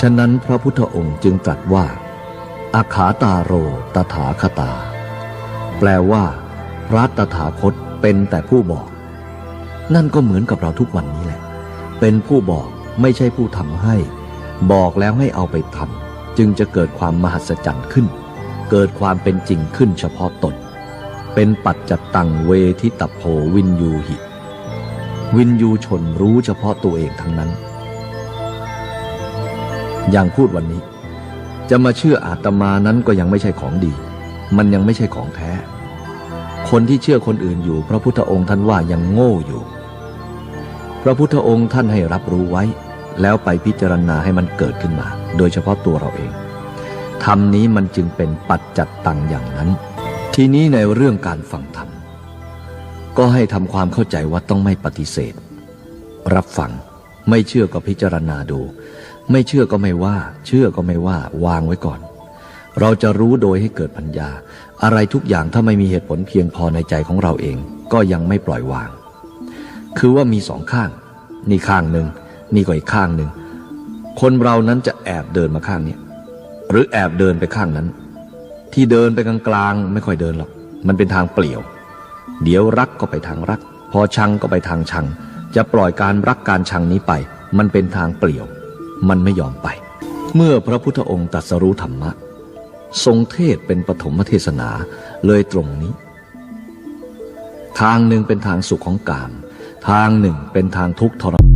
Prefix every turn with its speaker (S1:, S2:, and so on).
S1: ฉะนั้นพระพุทธองค์จึงตรัสว่า อาขาตาโรตถาคตา แปลว่า พระตถาคตเป็นแต่ผู้บอก นั่นก็เหมือนกับเราทุกวันนี้แหละ เป็นผู้บอกไม่ใช่ผู้ทำให้ บอกแล้วให้เอาไปทำจึงจะเกิดความมหัศจรรย์ขึ้น เกิดความเป็นจริงขึ้นเฉพาะตน เป็นปัจจตังเวทิตโพวินยูหิ วินยูชนรู้เฉพาะตัวเองทั้งนั้น อย่างพูดวันนี้ จะมาเชื่ออาตมานั้นก็ยังไม่ใช่ของดี มันยังไม่ใช่ของแท้ คนที่เชื่อคนอื่นอยู่ พระพุทธองค์ท่านว่ายังโง่อยู่ พระพุทธองค์ท่านให้รับรู้ไว้ แล้วไปพิจารณาให้มันเกิดขึ้นมา โดยเฉพาะตัวเราเองธรรมนี้มันจึงเป็นปัจจัตตังอย่างนั้น ทีนี้ในเรื่องการฟังธรรมก็ให้ทำความเข้าใจว่าต้องไม่ปฏิเสธ รับฟังไม่เชื่อก็พิจารณาดู ไม่เชื่อก็ไม่ว่า เชื่อก็ไม่ว่า วางไว้ก่อน เราจะรู้โดยให้เกิดปัญญา อะไรทุกอย่างถ้าไม่มีเหตุผลเพียงพอในใจของเราเอง ก็ยังไม่ปล่อยวาง คือว่ามีสองข้าง นี่ข้างหนึ่ง นี่ก็อีกข้างหนึ่ง คนเรานั้นจะแอบเดินมาข้างนี้ หรือแอบเดินไปข้างนั้น ที่เดินไปกลางๆไม่ค่อยเดินหรอก มันเป็นทางเปลี่ยว เดี๋ยวรักก็ไปทางรัก พอชังก็ไปทางชัง จะปล่อยการรักการชังนี้ไป มันเป็นทางเปลี่ยว มันไม่ยอมไป เมื่อพระพุทธองค์ตรัสรู้ธรรมะ ทรงเทศเป็นปฐมเทศนาเลยตรงนี้ ทางหนึ่งเป็นทางสุขของกาม ทางหนึ่งเป็นทางทุกข์ทรมา